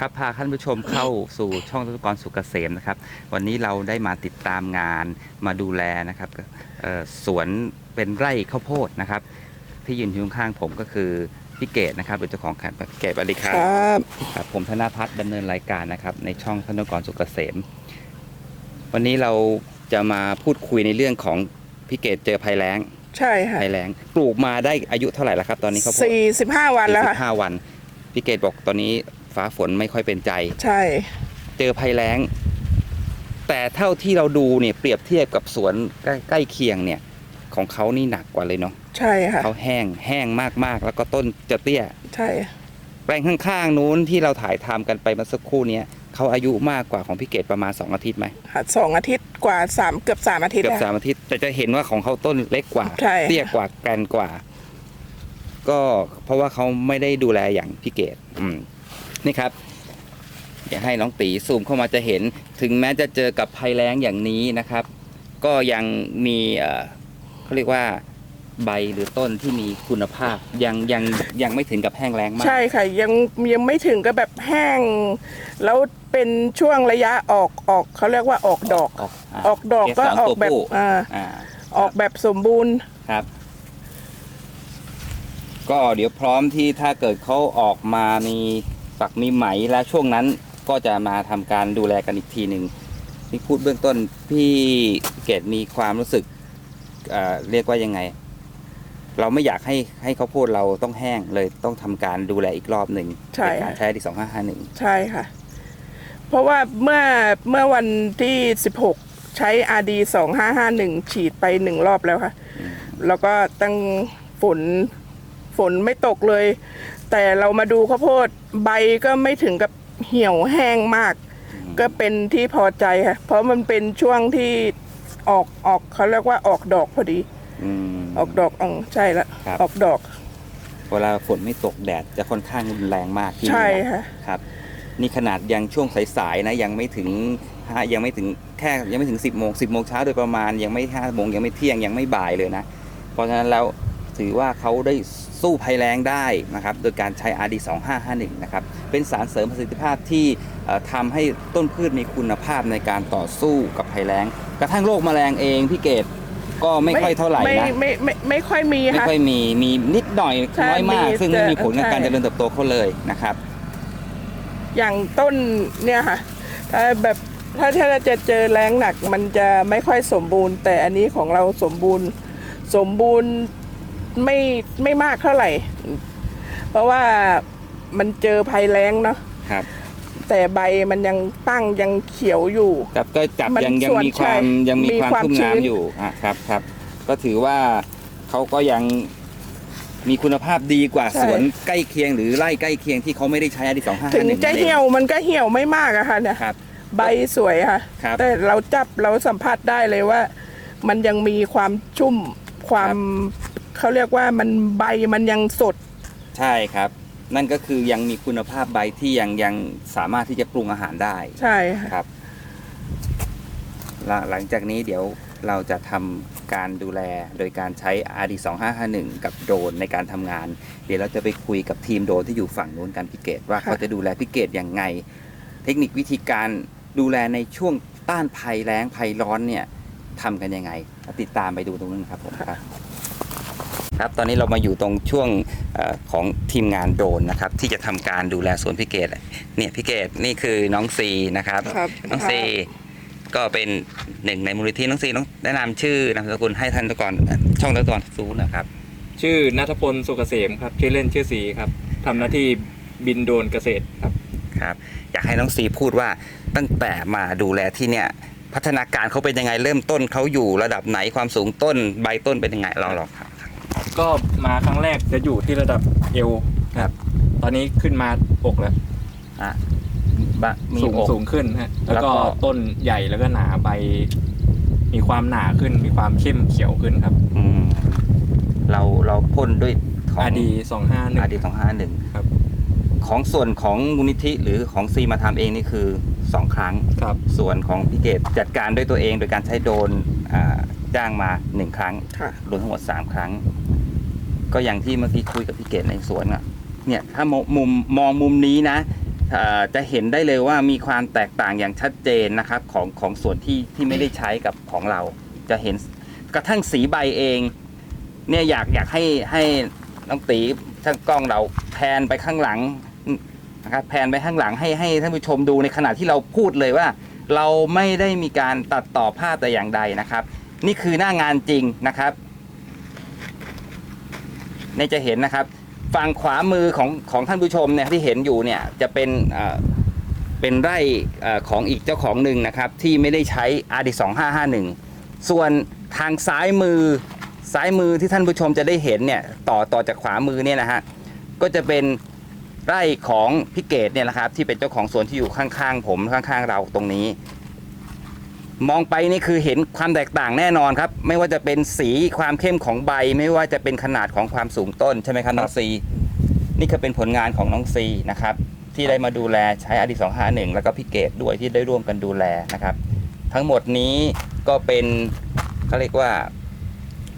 ครับพาท่านผู้ชมเข้าสู่ช่องธุรกรสุกเกษมนะครับ วันนี้เราได้มาติดตามงานมาดูแลนะครับเอ่อสวนเป็นไร่ข้าวโพดนะครับ ที่ยืนอยู่ข้างๆผมก็คือพี่เกดนะครับเป็นเจ้าของแคนพี่เกดสวัสดีครับครับครับผมธนพัฒน์ดำเนินรายการนะครับ ในช่องธนกรสุกเกษม วันนี้เราจะมาพูดคุยในเรื่องของพี่เกดเจอภัยแล้ง ใช่ค่ะภัยแล้งปลูกมาได้อายุเท่าไหร่แล้วครับ ตอนนี้ข้าวโพดสี่สิบห้าวันแล้วค่ะ45วันพี่เกดบอกตอนนี้ ฟ้าฝนไม่ค่อยเป็นใจ ใช่ เจอภัยแล้ง แต่เท่าที่เราดูเนี่ยเปรียบเทียบกับสวนใกล้ใกล้เคียงเนี่ย ของเขานี่หนักกว่าเลยเนาะใช่ค่ะเขาแห้งแห้งมากๆ แล้วก็ต้นจะเตี้ย ใช่ แปลงข้างๆนู้นที่เราถ่ายทำกันไปเมื่อสักครู่เนี้ยเขาอายุมากกว่าของพี่เกดประมาณ 2 อาทิตย์ไหมค่ะสองอาทิตย์กว่าสามเกือบสามอาทิตย์เกือบแล้วสามอาทิตย์แต่จะเห็นว่าของเขาต้นเล็กกว่า ใช่เตี้ยกว่าแกรนกว่า ก็เพราะว่าเขาไม่ได้ดูแลอย่างพี่เกดอืม นี่ครับอยากให้น้องตีซูมเข้ามาจะเห็น ถึงแม้จะเจอกับภัยแล้งอย่างนี้นะครับ ก็ยังมีเอ่อเขาเรียกว่าใบหรือต้นที่มีคุณภาพยังยังยังไม่ถึงกับแห้งแล้งมาก ใช่ค่ะยังยังไม่ถึงกับแบบแห้ง แล้วเป็นช่วงระยะออกออกเขาเรียกว่าออกดอก ออกะออกดอกก็เสรออกตัวแบบผู้อ่าอ่าออกแบบสมบูรณ์ครับ ก็เดี๋ยวพร้อมที่ถ้าเกิดเขาออกมามี ปักมีไหมแล้วช่วงนั้นก็จะมาทำการดูแลกันอีกทีหนึ่งที่พูดเบื้องต้นพี่เกดมีความรู้สึกเอ่อเรียกว่ายังไง เราไม่อยากให้ให้ข้าวโพดเราต้องแห้งเลยต้องทำการดูแลอีกรอบหนึ่งใช่การค่ะใช้ดีสองห้าห้าหนึ่งใช่ค่ะ เพราะว่าเมื่อเมื่อวันที่สิบหกใช้ RD สองห้าห้าหนึ่งฉีดไปหนึ่งรอบแล้วค่ะ แล้วก็ตั้งฝนฝนไม่ตกเลย แต่เรามาดูข้าวโพดใบก็ไม่ถึงกับเหี่ยวแห้งมาก ก็เป็นที่พอใจค่ะ เพราะมันเป็นช่วงที่ออกออกเขาเรียกว่าออกดอกพอดีอืมออกดอกอ๋อใช่ละครับ ออกดอก เวลาฝนไม่ตกแดดจะค่อนข้างรุนแรงมากที่นี่ใช่นะค่ะ ครับ นี่ขนาดยังช่วงสายๆนะยังไม่ถึงห้ายังไม่ถึงแค่ยังไม่ถึง 10บโมงสิบโมงเช้าโดยประมาณยังไม่ห้าโมงยังไม่เที่ยงยังไม่บ่ายเลยนะ เพราะฉะนั้นแล้ว ถือว่าเขาได้สู้ภัยแรงได้นะครับ โดยการใช้ RD 2551 นะครับ เป็นสารเสริมประสิทธิภาพที่เอ่อทำให้ต้นพืชมีคุณภาพในการต่อสู้กับภัยแล้งกระทั่งโรคแมลงเองพี่เกดก็ไม่ค่อยเท่าไหร่ไม่นะไม่ไม่ไม่ค่อยมีไม่ค่ะค่อยมีมีนิดหน่อยใช่น้อยมากมีซึ่งไม่มีผลกับใช่การเจริญเติบโตเขาเลยนะครับ อย่างต้นเนี่ยค่ะถ้าแบบถ้าถ้าจะเจอแรงหนักมันจะไม่ค่อยสมบูรณ์ แต่อันนี้ของเราสมบูรณ์สมบูรณ์ ไม่ไม่มากเท่าไหร่ เพราะว่ามันเจอภัยแรงเนาะครับ แต่ใบมันยังตั้งยังเขียวอยู่ ครับก็จับมันยังยังส่วนมีความใช่ยังมีมีความความชุ่มชื้น น้ำอยู่อะครับครับ ก็ถือว่าเขาก็ยังมีคุณภาพดีกว่าใช่สวนใกล้เคียงหรือไร่ใกล้เคียงที่เขาไม่ได้ใช้อดีสองห้าถึงจะเหี่ยวมันก็เหี่ยวไม่มากอะค่ะเนี่ยครับ ใบสวยค่ะ ครับ แต่เราจับเราสัมผัสได้เลยว่า มันยังมีความชุ่มความ เขาเรียกว่ามันใบมันยังสด ใช่ครับ นั่นก็คือยังมีคุณภาพใบที่ยังยังสามารถที่จะปรุงอาหารได้ใช่ค่ะครับและหลังจากนี้เดี๋ยวเราจะทำการดูแลโดยการใช้ RD 2551กับโดรนในการทำงาน เดี๋ยวเราจะไปคุยกับทีมโดรนที่อยู่ฝั่งนู้นกันพิเกตว่าค่ะ เขาจะดูแลพิเกตอย่างไง เทคนิควิธีการดูแลในช่วงต้านภัยแล้งภัยร้อนเนี่ยทำกันยังไงติดตามไปดูตรงนั้นครับผมครับ ครับตอนนี้เรามาอยู่ตรงช่วงเออของทีมงานโดรนนะครับ ที่จะทำการดูแลสวนพิเกตเนี่ยพิเกตนี่คือน้องซีนะครับครับน้องซีก็เป็นหนึ่งในมูลนิธิน้องซีน้องแนะนำชื่อนามสกุลให้ท่านตะกอนช่องตะกอนซูนะครับ ชื่อนัทพลสุกเกษมครับชื่อเล่นชื่อสีครับทำหน้าที่บินโดรนเกษตรครับครับ อยากให้น้องซีพูดว่าตั้งแต่มาดูแลที่เนี่ยพัฒนาการเขาเป็นยังไงเริ่มต้นเขาอยู่ระดับไหนความสูงต้นใบต้นเป็นยังไงลองลองครับ ก็มาครั้งแรกจะอยู่ที่ระดับเอวครับ ตอนนี้ขึ้นมาอกแล้วอะบะมีสูงอก สูงขึ้นฮะแล้วแล้วก็ก็ ต้นใหญ่แล้วก็หนาใบ มีความหนาขึ้น มีความเข้มเขียวขึ้นครับอืมเราเราพ่นด้วยของอาดีสองห้าหนึ่ง อาดีสองห้าหนึ่งครับ ของส่วนของมูลนิธิหรือของซีมาทำเองนี่คือสองครั้ง ครับ ส่วนของพี่เกดจัดการด้วยตัวเองโดยการใช้โดรนอ่าจ้างมาหนึ่งครั้งค่ะ รวมทั้งหมดสามครั้ง ก็อย่างที่เมื่อกี้คุยกับพี่เกดในสวนอะเนี่ยถ้ามุมมองมุมนี้นะจะเห็นได้เลยว่ามีความแตกต่างอย่างชัดเจนนะครับของของส่วนที่ที่ไม่ได้ใช้กับของเรา จะเห็นกระทั่งสีใบเองเนี่ยอยากอยากให้ให้น้องตีช่างกล้องเราแพนไปข้างหลังนะครับแพนไปข้างหลังให้ให้ท่านผู้ชมดูในขณะที่เราพูดเลยว่า เราไม่ได้มีการตัดต่อภาพแต่อย่างใดนะครับ นี่คือหน้างานจริงนะครับ เนี่ยจะเห็นนะครับ ฝั่งขวามือของของท่านผู้ชมเนี่ยที่เห็นอยู่เนี่ยจะเป็นเป็นไร่ของอีกเจ้าของหนึ่งนะครับ ที่ไม่ได้ใช้ RD 2551 ส่วนทางซ้ายมือซ้ายมือที่ท่านผู้ชมจะได้เห็นเนี่ยต่อต่อจากขวามือเนี่ยนะฮะก็จะเป็นไร่ของพิเกตเนี่ยนะครับที่เป็นเจ้าของสวนที่อยู่ข้างๆ ผมข้างๆเราตรงนี้ มองไปนี่คือเห็นความแตกต่างแน่นอนครับ ไม่ว่าจะเป็นสีความเข้มของใบ ไม่ว่าจะเป็นขนาดของความสูงต้นใช่ไหมครับน้องซี นี่ก็เป็นผลงานของน้องซีนะครับ ที่ได้มาดูแลใช้อดี251แล้วก็พี่เกดด้วยที่ได้ร่วมกันดูแลนะครับ ทั้งหมดนี้ก็เป็นเขาเรียกว่า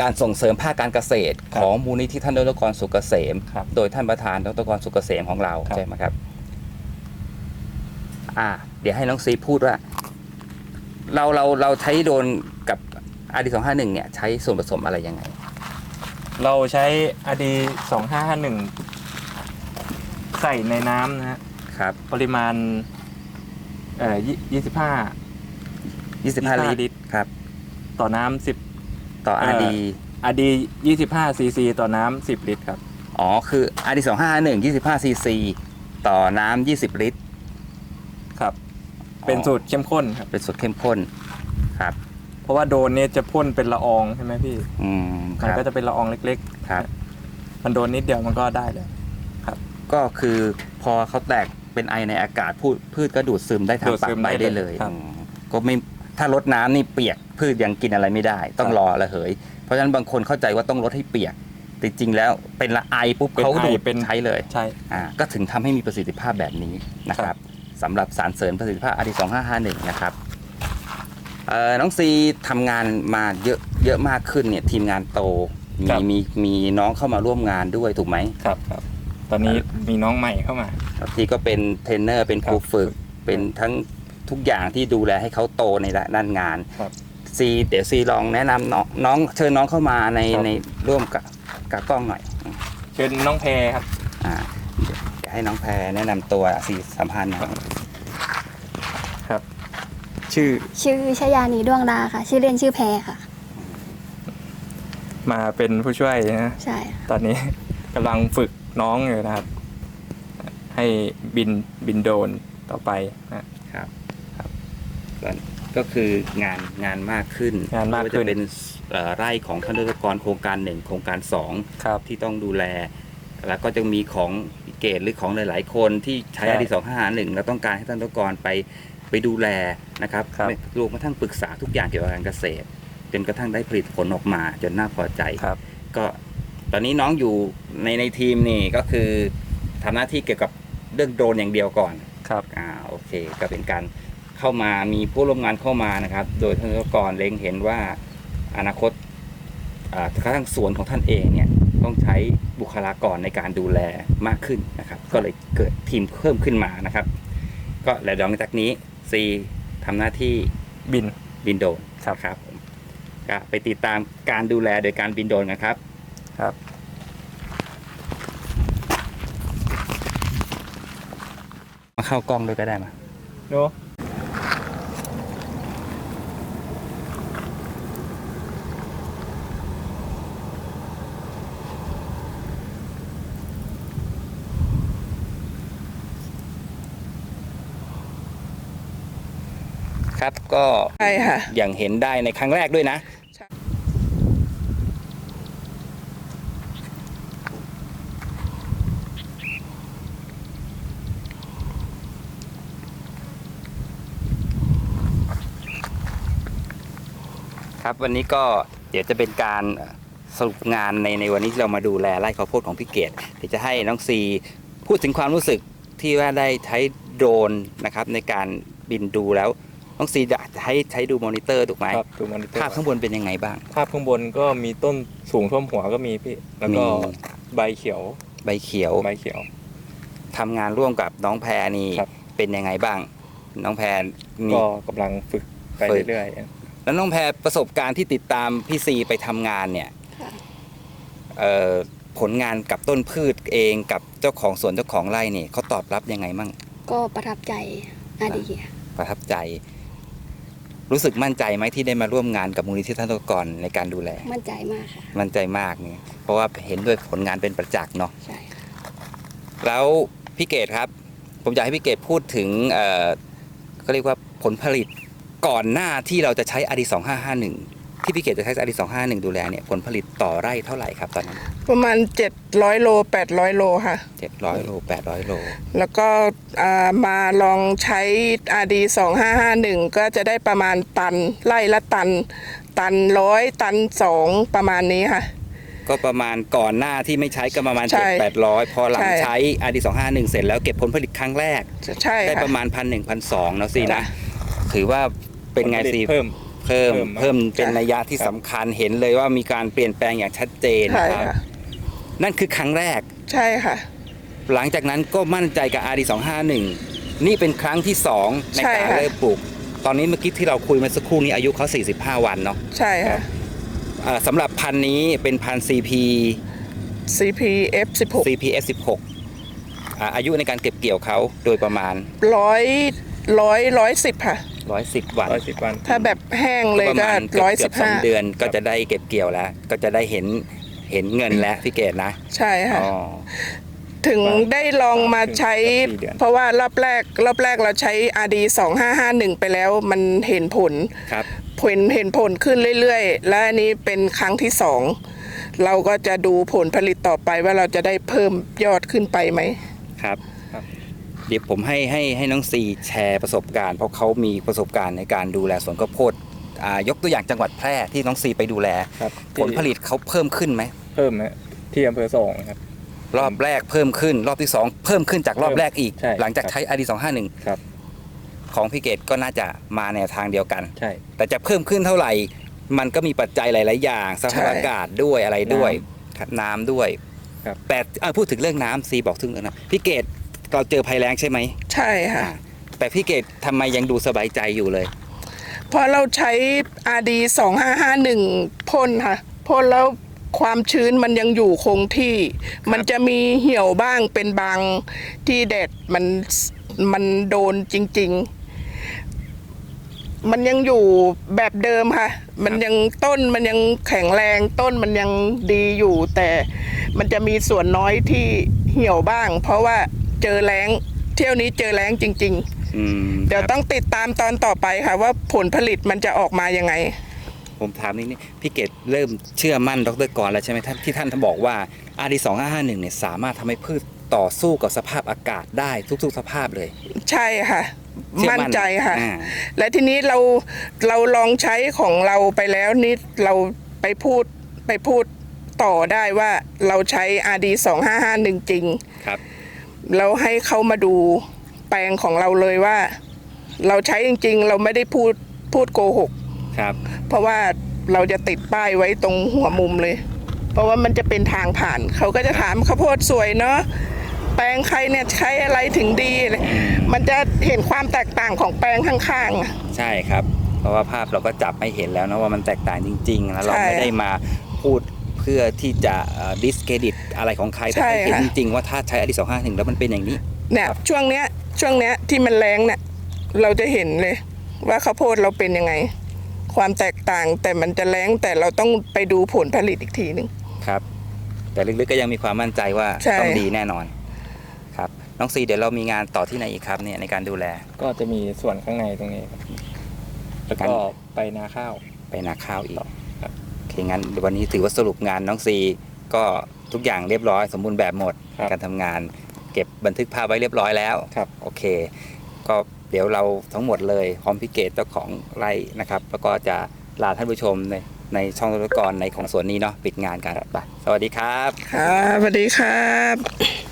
การส่งเสริมภาคการเกษตรครับของมูลนิธิท่านดรกรสุกเกษมครับโดยท่านประธานดรกรสุกเกษมของเราครับใช่ไหมครับ อ่า เดี๋ยวให้น้องซีพูดว่า เราเราเราใช้โดรนกับอาดีสองห้าหนึ่งเนี่ยใช้ส่วนผสมอะไรยังไง เราใช้อดีสองห้าห้าหนึ่งใส่ในน้ำนะฮะครับปริมาณเอ่อยี่สิบห้ายี่สิบห้า25ลิตลิรตรครับ ต่อน้ำสิบต่อเอ่อาอดีอดียี่สิบห้าซีซีต่อน้ำสิบลิตรครับ อ๋อ คืออาดีสองห้าหนึ่งยี่สิบห้าซีซีต่อน้ำยี่สิบลิตรครับ เป็นสูตรเข้มข้นครับ เป็นสูตรเข้มข้นครับ เพราะว่าโดรนเนี่ยจะพ่นเป็นละอองใช่ไหมพี่ อืมคมันรับก็จะเป็นละอองเล็กครับ ๆ มันโดนนิดเดียวมันก็ได้เลยก็คือพอเขาแตกเป็นไอในอากาศพืชพืชก็ดูดซึมได้ทางดูดปาซึกมใบได้ได้เลเลยยครับอืมก็ไม่ถ้าลดน้ำนี่เปียกพืชยังกินอะไรไม่ได้ ต้องครับรอระเหย เพราะฉะนั้นบางคนเข้าใจว่าต้องลดให้เปียกแต่จริงๆแล้วเป็นละไอปุ๊บเป็นเขาไอดูดเป็น ใช้เลย ใช่ อ่าก็ถึงทำให้มีประสิทธิภาพแบบนี้นะคครัรับบ สำหรับสารเสริญประสิทธิภาพอาดีสองห้าห้าหนึ่งนะครับเอ่อน้องซีทำงานมาเยอะเยอะมากขึ้นเนี่ยทีมงานโตครัมีบมีมีน้องเข้ามาร่วมงานด้วยถูกไหมครับครับตอนนี้มีน้องใหม่เข้ามาบางทีก็เป็นเทรนเนอร์เป็นครูครับฝึกเป็นทั้งทุกอย่างที่ดูแลให้เขาโตในด้านงานครับซีเดี๋ยวซีลองแนะนำน้องน้องเชิญน้องเข้ามาในครับในร่วมกับกับกล้องหน่อย เชิญน้องแพรครับอ่าเดี๋ยวเดี๋ยว ให้น้องแพรแนะนำตัวซีสัมพันธ์หน่อยครับ ชื่อชื่อชยานีดวงดาค่ะ ชื่อเล่นชื่อแพรค่ะ มาเป็นผู้ช่วยนะ ใช่ตอนนี้ กำลังฝึกน้องอยู่นะครับ ให้บินบินโดรนต่อไปนะ ครับครับก็คืองานงานมากขึ้นงานมากขึ้น ไว่จะเป็นเอ่อไร่ของท่านรัฐกรโครงการหนึ่งโครงการสองครับ ที่ต้องดูแล แล้วก็จะมีของเกตหรือของหลาย ๆ คนที่ใช้ใช่อดีสองห้าหนึ่งแล้วต้องการให้ท่านรัฐกรไปไปดูแลนะครับครับไม่รวมกระทั่งปรึกษาทุกอย่างเกี่ยวกับการเกษตร จนกระทั่งได้ผลิตผลออกมาจนน่าพอใจ ครับ ก็ตอนนี้น้องอยู่ในในทีมนี่ก็คือทำหน้าที่เกี่ยวกับเรื่องโดรนอย่างเดียวก่อนครับ อ่าโอเค ก็เป็นการเข้ามามีผู้ร่วมงานเข้ามานะครับ โดยท่านรัฐกรเล็งเห็นว่าอนาคตอ่ากระทั่งสวนของท่านเองเนี่ย ต้องใช้บุคลากรในการดูแลมากขึ้นนะครับ ก็เลยเกิดทีมเพิ่มขึ้นมานะครับ ก็และหลังจากนี้ซีทำหน้าที่บินบินโดรนครับครับผมก็ไปติดตามการดูแลโดยการบินโดรนกันครับครับมาเข้ากล้องด้วยก็ได้มาโน้ครับ ก็ใช่ค่ะ อย่างเห็นได้ในครั้งแรกด้วยนะใช่ครับวันนี้ก็เดี๋ยวจะเป็นการสรุปงานในในวันนี้ที่เรามาดูแลไร่ข้าวโพดของพี่เกดเดี๋ยวจะให้น้องซีพูดถึงความรู้สึกที่ว่าได้ใช้โดรนนะครับในการบินดูแล้ว น้องซีจะใช้ใช้ดูมอนิเตอร์ถูกไหมครับดูมอนิเตอร์ภาพข้างบนเป็นยังไงบ้าง ภาพข้างบนก็มีต้นสูงท่วมหัวก็มีพี่ แล้วก็มี ใบเขียวใบเขียวใบเขียว ทำงานร่วมกับน้องแพรนี่ครับ เป็นยังไงบ้าง น้องแพรนี่ ก็กำลังฝึกไปฝึก เรื่อยแล้วน้องแพรประสบการณ์ที่ติดตามพี่ซีไปทำงานเนี่ยค่ะ เอ่อผลงานกับต้นพืชเองกับเจ้าของสวนเจ้าของไร่เนี่ยเขาตอบรับยังไงมั่ง ก็ประทับใจอาดีค่ะประทับใจ รู้สึกมั่นใจไหมที่ได้มาร่วมงานกับมูลนิธิท่านตกรในการดูแล มั่นใจมากค่ะมั่นใจมากเนี่ยเพราะว่าเห็นด้วยผลงานเป็นประจักษ์เนาะใช่ค่ะแล้วพี่เกดครับ ผมอยากให้พี่เกดพูดถึงเอ่อก็เรียกว่าผลผลิตก่อนหน้าที่เราจะใช้อาดีสองห้าห้าหนึ่ง ที่พี่เกดจะใช้อาดีสองห้าหนึ่งดูแลเนี่ยผลผลิตต่อไร่เท่าไหร่ครับตอนนั้นประมาณ 700 โล 800 โลค่ะ เจ็ดร้อยโลแปดร้อยโล แล้วก็อ่ามาลองใช้ RD 2551 ก็จะได้ประมาณตันไล่ละตัน ตันร้อยตันสองประมาณนี้ค่ะ ก็ประมาณก่อนหน้าที่ไม่ใช้ก็ประมาณใช่เจ็ดแปดร้อยพอหลังใช่ ใช้อาดีสองห้าหนึ่งเสร็จแล้วเก็บผลผลิตครั้งแรก ใช่ได้ค่ะ ประมาณพันหนึ่งพันสองเนาะซีจ้ะนะถือว่าๆเป็นไงผลผลิตซีเพิ่ม เพิ่มเพิ่มเพิ่มเป็นจ้ะนัยยะที่ครับสำคัญเห็นเลยว่ามีการเปลี่ยนแปลงอย่างชัดเจนใช่นะครับค่ะนั่นคือครั้งแรกใช่ค่ะ หลังจากนั้นก็มั่นใจกับ RD 251 นี่เป็นครั้งที่2ในใช่การค่ะเริ่มปลูก ตอนนี้เมื่อกี้ที่เราคุยมาสักครู่นี้อายุเขา 45 วันเนาะใช่ค่ะเอ่อสำหรับพันธุ์นี้เป็นพันธุ์ CP CPF 16 CPS 16อ่าอายุในการเก็บเกี่ยวเขาโดยประมาณร้อยร้อยร้อยสิบค่ะ 110วันร้อยสิบวัน ถ้าแบบแห้งเลยประก็มาณเกืร้ออยบเกืสิอบบสอห้างเดือนก็จะได้เก็บเกี่ยวแล้ว ก็จะได้เห็นเห็นเงินแล้วพี่เกดนะใช่ค่ะ อ๋อ ถึงได้ลองมาใช้ สี่เดือน เพราะว่ารอบแรก รอบแรกเราใช้ RD 2551 ไปแล้วมันเห็นผล ครับผลเห็นผลขึ้นเรื่อยๆ และอันนี้เป็นครั้งที่สอง เราก็จะดูผลผลิตต่อไปว่าเราจะได้เพิ่มยอดขึ้นไปไหม ครับครับเดี๋ยวผมให้ให้ให้น้องซีแชร์ประสบการณ์เพราะเขามีประสบการณ์ในการดูแลสวนข้าวโพดอ่ายกตัวอย่างจังหวัดแพร่ที่น้องซีไปดูแล ครับผลผลิตเขาเพิ่มขึ้นไหม เพิ่มฮะที่อำเภอสองครับ รอบแรกเพิ่มขึ้น รอบที่สองเพิ่มขึ้นจากรอบแรกอีก ใช่หลังจากครับใช้อดีสองห้าหนึ่งครับ ของพี่เกดก็น่าจะมาแนวทางเดียวกัน ใช่ แต่จะเพิ่มขึ้นเท่าไหร่ มันก็มีปัจจัยหลาย ๆ อย่างสภาพใช่อากาศด้วยอะไรด้วยครับน้ำด้วยครับ แต่อะพูดถึงเรื่องน้ำซีบอกถึงเรื่องน้ำพี่เกด เราเจอภัยแล้งใช่ไหมใช่ค่ะอ่าแต่พี่เกดทำไมยังดูสบายใจอยู่เลย เพราะเราใช้ RD 2551พ่นค่ะพ่นแล้วความชื้นมันยังอยู่คงที่ มันจะมีเหี่ยวบ้างเป็นบางที่แดดมันมันโดนจริง ๆ มันยังอยู่แบบเดิมค่ะ มันยังต้นมันยังแข็งแรงต้นมันยังดีอยู่ แต่มันจะมีส่วนน้อยที่เหี่ยวบ้าง เพราะว่า เจอแรงเที่ยวนี้เจอแรงจริงๆอืมเดี๋ยวครับต้องติดตามตอนต่อไปค่ะ ว่าผลผลิตมันจะออกมายังไง ผมถามนิดนึงพี่เกดเริ่มเชื่อมั่นดรกรแล้วใช่ไหมท่านที่ท่านบอกว่าอาดีสองห้าห้าหนึ่งเนี่ยสามารถทำให้พืชต่อสู้กับสภาพอากาศได้ทุก ๆ สภาพเลย ใช่ค่ะเชื่อมั่นใจค่ะอ่าและทีนี้เราเราลองใช้ของเราไปแล้วนี่เราไปพูดไปพูดต่อได้ว่าเราใช้ RD 2551จริง ครับ เราให้เขามาดูแปลงของเราเลยว่า เราใช้จริง ๆ เราไม่ได้พูดพูดโกหก ครับ เพราะว่าเราจะติดป้ายไว้ตรงหัวมุมเลย เพราะว่ามันจะเป็นทางผ่าน เขาก็จะถามข้าวโพดสวยเนาะแปลงใครเนี่ยใช้อะไรถึงดีเลยมันจะเห็นความแตกต่างของแปลงข้างๆอะ ใช่ครับ เพราะว่าภาพเราก็จับให้เห็นแล้วนะว่ามันแตกต่างจริงๆแล้วเราใช่ ไม่ได้มาพูด เพื่อที่จะดิสเครดิตอะไรของใครแต่ใช่ให้เห็นค่ะจริงๆว่าถ้าใช้อาดีสองห้าหนึ่งแล้วมันเป็นอย่างนี้เนี่ยช่วงเนี้ยช่วงเนี้ยที่มันแรงเนี่ยเราจะเห็นเลย ว่าข้าวโพดเราเป็นยังไง ความแตกต่างแต่มันจะแรงแต่เราต้องไปดูผลผลิตอีกทีหนึ่งครับ แต่ลึกๆก็ยังมีความมั่นใจว่าใช่ต้องดีแน่นอนครับน้องซีเดี๋ยวเรามีงานต่อที่ไหนอีกครับเนี่ยในการดูแล ก็จะมีส่วนข้างในตรงนี้ครับแล้วก็ไปนาข้าวไปนาข้าวอีกครับโอ เคงั้นวันนี้ถือว่าสรุปงานน้องซีก็ทุกอย่างเรียบร้อยสมบูรณ์แบบหมดครับการทำงาน เก็บบันทึกภาพไว้เรียบร้อยแล้วครับ โอเค ก็เดี๋ยวเราทั้งหมดเลยพร้อมพิเกตเจ้าของไร่นะครับ แล้วก็จะลาท่านผู้ชมในในช่องธุรกรในของสวนนี้เนาะปิดงานกันไปสวัสดีครับค่ะสวัสดีครับ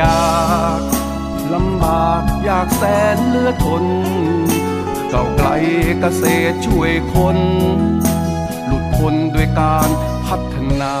ยากลำบากอยากแสนเลือทนเก่าวไกลเกษตรช่วยคน หลุดพ้นด้วยการพัฒนา